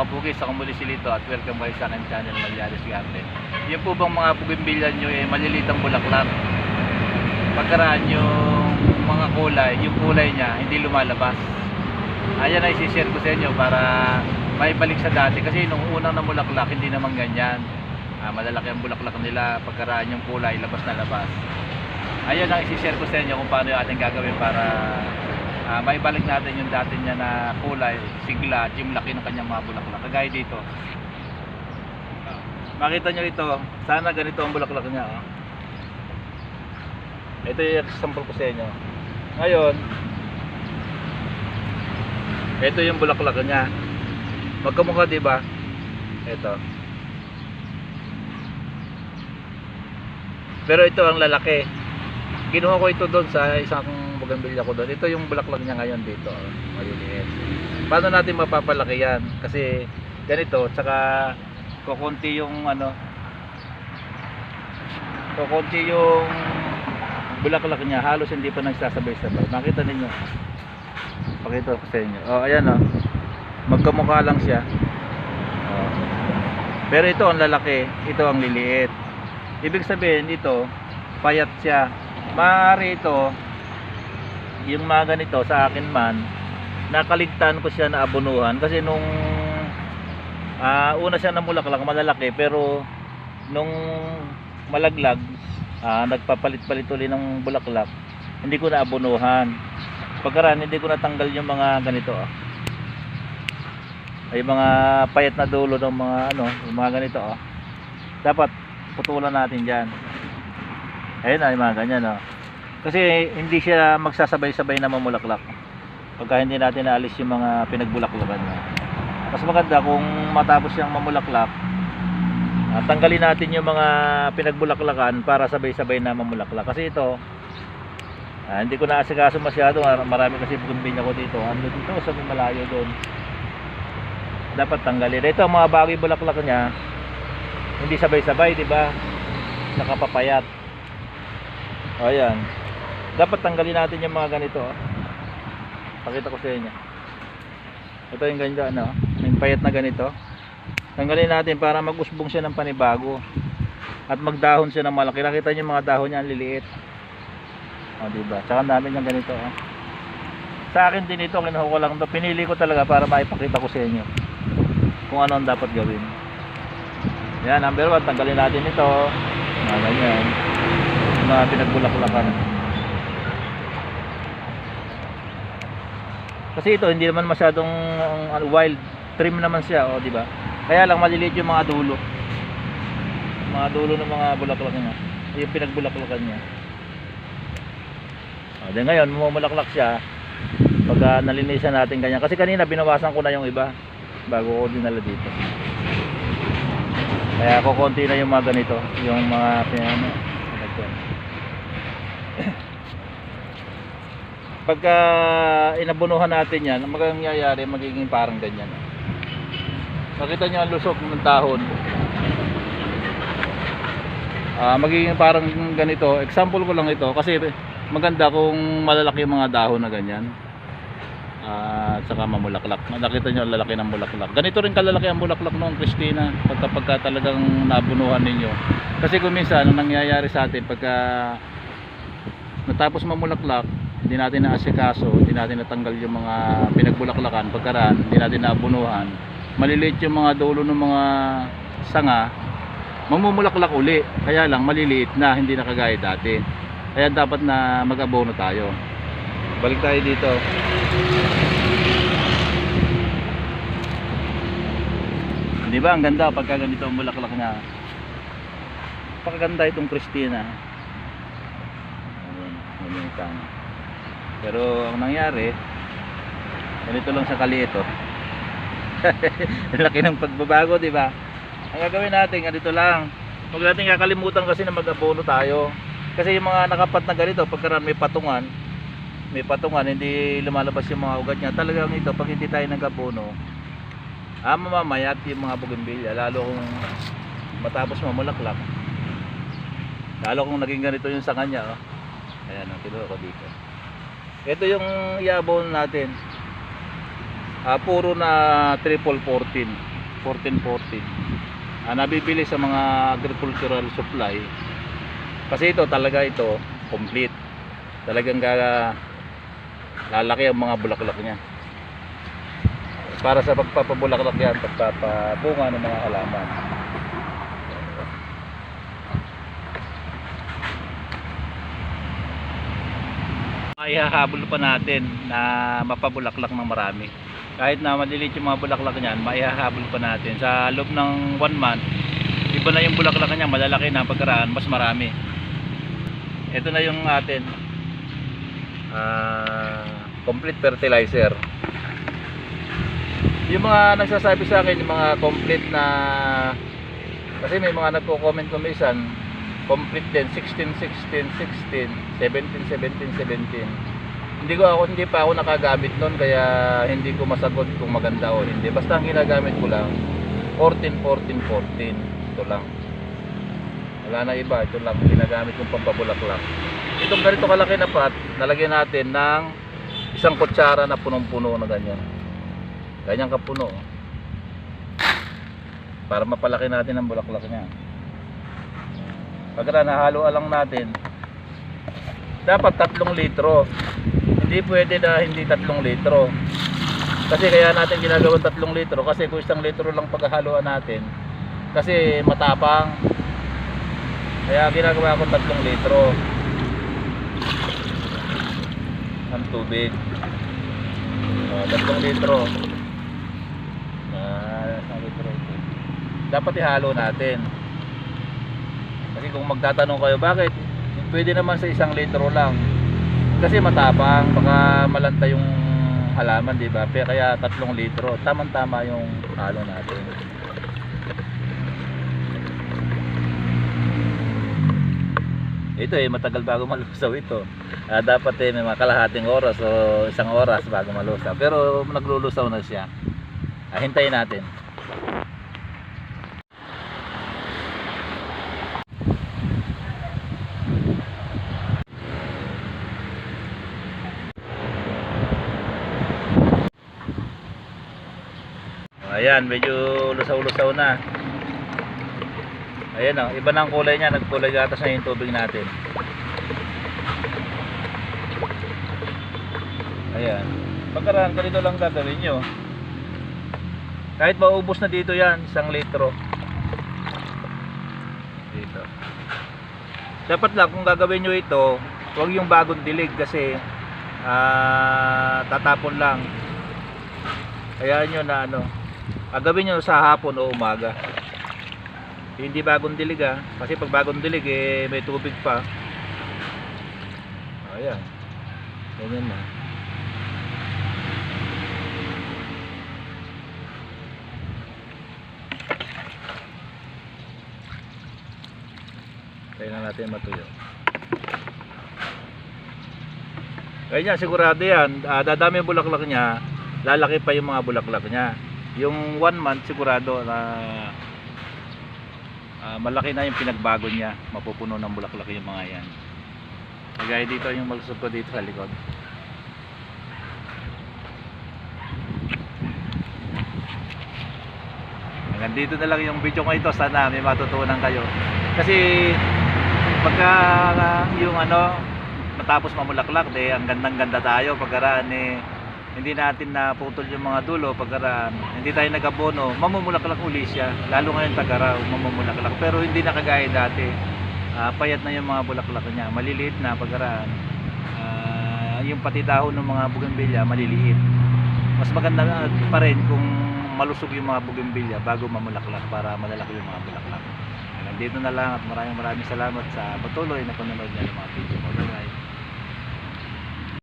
mga kabukis, ako muli si Lito at welcome kayo sa aking channel Malyaris Garden. Yung po bang mga bugimbilya nyo eh, malilitang bulaklak. Pagkaraan yung mga kulay, yung kulay niya hindi lumalabas. Ayan ay share ko sa inyo para maibalik sa dati kasi nung unang na bulaklak hindi naman ganyan. Ah, malalaki ang bulaklak nila pagkaraan yung kulay labas na labas. Ayan ang isi-share ko sa inyo kung paano yung ating gagawin para ah, maibalik natin yung dati niya na kulay, sigla, yung laki ng kanyang mga bulaklak. Kagaya dito. Ah, makita nyo ito, sana ganito ang bulaklak niya. Oh. Ito yung example ko sa inyo. Ngayon, ito yung bulaklak niya. Magkamukha, di ba? Ito. Pero ito ang lalaki. Kinuha ko ito doon sa isang bugambilya ko doon. Ito yung bulaklak niya ngayon dito. Maliliit. Paano natin mapapalaki yan? Kasi ganito, tsaka kukunti yung ano, kukunti yung bulaklak niya. Halos hindi pa nagsasabay-sabay. Makita ninyo. Pakita ko sa inyo. Oh, ayan oh. Magkamukha lang siya. Oh. Pero ito ang lalaki, ito ang liliit. Ibig sabihin ito, payat siya. Maaari ito, yung mga ganito sa akin man, nakaligtan ko siya na abunuhan kasi nung ah, una siya na mulaklak malalaki pero nung malaglag ah, nagpapalit-palit uli ng bulaklak hindi ko na abunuhan pagkaraan hindi ko natanggal yung mga ganito ah. ay mga payat na dulo ng mga ano yung mga ganito ah. dapat putulan natin dyan ayun ay mga ganyan oh. Kasi hindi siya magsasabay-sabay na mamulaklak. Pagka hindi natin naalis yung mga pinagbulaklakan niya. Mas maganda kung matapos siyang mamulaklak ah, tanggalin natin yung mga pinagbulaklakan para sabay-sabay na mamulaklak. Kasi ito ah, hindi ko naasikaso masyado. Mar- marami kasi bumbin ako dito. Ano dito? Sa malayo doon. Dapat tanggalin. Ito ang mga bagay bulaklak niya hindi sabay-sabay di ba? Nakapapayat. Ayan dapat tanggalin natin yung mga ganito oh. pakita ko sa inyo. Ito yung ganito ano yung payat na ganito. Tanggalin natin para mag-usbong siya ng panibago at magdahon siya ng malaki. Nakita niyo mga dahon niya ang liliit. O diba? Tsaka namin yung ganito oh. sa akin din ito kinuha ko lang to. Pinili ko talaga para maipakita ko sa inyo kung ano ang dapat gawin. Yan number 1 tanggalin natin ito. Mga ganyan. Mga pinagbulaklakan kasi ito hindi naman masyadong wild. Trim naman siya oh di ba? Kaya lang maliliit yung mga dulo. Mga dulo ng mga bulaklak niya. Yung pinagbulaklakan niya. Oh, then ngayon mumulaklak siya pagka nalinisan natin ganyan. Kasi kanina binawasan ko na yung iba bago ko dinala dito. Kaya kukunti na yung mga ganito yung mga ano, nagkuhan. Pagka inabunuhan natin yan ang magiging parang ganyan. Makita nyo ang lusok ng dahon Ah, magiging parang ganito. Example ko lang ito kasi maganda kung malalaki yung mga dahon na ganyan. Ah, at saka mamulaklak. Nakita nyo ang lalaki ng bulaklak. Ganito rin kalalaki ang bulaklak noong Christina pagka, pagka talagang nabunuhan ninyo. Kasi kung minsan ang nangyayari sa atin pagka natapos mamulaklak hindi natin naasikaso hindi natin natanggal yung mga pinagbulaklakan pagkaraan hindi natin naabunuhan maliliit yung mga dulo ng mga sanga mamumulaklak uli. Kaya lang maliliit na hindi na kagaya dati. Kaya dapat na mag-abono tayo. Balik tayo dito. Di ba ang ganda pagka ganito ang bulaklak niya pakaganda itong Christina. Ayan, yun yung tama. Pero ang nangyari ganito lang sa kaliit oh. laki ng pagbabago di ba? Ang gagawin natin ganito lang. Huwag natin kakalimutan kasi na mag-abono tayo. Kasi yung mga nakapat na ganito pagkaraan may patungan may patungan hindi lumalabas yung mga ugat niya. Talagang ito pag hindi tayo nag-abono ah mamamayat yung mga bougainvillea lalo kung matapos mamulaklak. Lalo kung naging ganito yung sa kanya oh. ayan ang kinuha ko dito ito yung iabon natin ah, puro na triple 14 1440. Ah, nabibili sa mga agricultural supply. Kasi ito talaga ito complete. Talagang gaga lalaki ang mga bulaklak niya. Para sa pagpapabulaklak yan, pagpapabunga ng mga halaman. Maihahabol pa natin na mapabulaklak ng marami. Kahit na maliliit yung mga bulaklak niyan, maihahabol pa natin. Sa loob ng one month, iba na yung bulaklak niya, malalaki na pagkaraan, mas marami. Ito na yung atin. Ah, complete fertilizer. Yung mga nagsasabi sa akin, yung mga complete na kasi may mga nagko-comment ko minsan, complete din 16 16 16 17 17 17 hindi ko ako hindi pa ako nakagamit noon kaya hindi ko masagot kung maganda o hindi. Basta ang ginagamit ko lang 14 14 14 ito lang. Wala na iba. Ito lang. Ginagamit kong pampabulaklak. Itong ganito kalaki na pot nalagyan natin ng isang kutsara na punong-puno na ganyan. Ganyan kapuno. Para mapalaki natin ang bulaklak niya. Pagka nahalo lang natin dapat tatlong litro. Hindi pwede na hindi tatlong litro. Kasi kaya natin ginagawang tatlong litro kasi kung isang litro lang paghahaluan natin kasi matapang. Kaya ginagawa ko tatlong litro. Ng tubig. Uh, tatlong litro. Ah, dapat ihalo natin. Kasi kung magtatanong kayo, bakit? Pwede naman sa isang litro lang. Kasi matapang, baka malanta yung halaman, di ba? Pero kaya tatlong litro, tamang-tama yung halo natin. Ito eh, matagal bago malusaw ito. Ah, dapat eh, may mga kalahating oras o isang oras bago malusaw. Pero naglulusaw na siya. Ah, hintayin natin. Ayan, medyo lusaw-lusaw na. Ayan o, iba na kulay niya. Nagkulay gatas na yung tubig natin. Ayan. Pagkaraan, ganito lang gagawin nyo. Kahit maubos na dito yan, isang litro. Dito. Dapat lang kung gagawin nyo ito, huwag yung bagong dilig kasi ah, tatapon lang. Kaya nyo na ano, agawin nyo sa hapon o umaga. Hindi bagong dilig ah. Kasi pag bagong dilig eh may tubig pa. Ayan. Ganyan na. Kaya na natin matuyo. Ganyan, sigurado yan. Ah, dadami yung bulaklak niya. Lalaki pa yung mga bulaklak niya. Yung one month sigurado na ah, malaki na yung pinagbago niya. Mapupuno ng bulaklak yung mga yan. Kagaya dito yung malusog ko dito sa likod. Hanggang dito na lang yung video ko ito. Sana may matutunan kayo. Kasi pagka ah, yung ano matapos mamulaklak, de ang gandang-ganda tayo pagkaraan eh hindi natin na putol yung mga dulo pagkaraan. Hindi tayo nagabono mamumulaklak uli siya. Lalo ngayon tagaraw mamumulaklak. Pero hindi na kagaya dati. Ah, payat na yung mga bulaklak niya. Maliliit na pagkaraan. Ah, yung pati ng mga bougainvillea maliliit. Mas maganda ah, pa rin kung malusog yung mga bougainvillea bago mamulaklak para malalaki yung mga bulaklak. Hanggang dito na lang at maraming maraming salamat sa patuloy na panonood ng mga video. Ko bye bye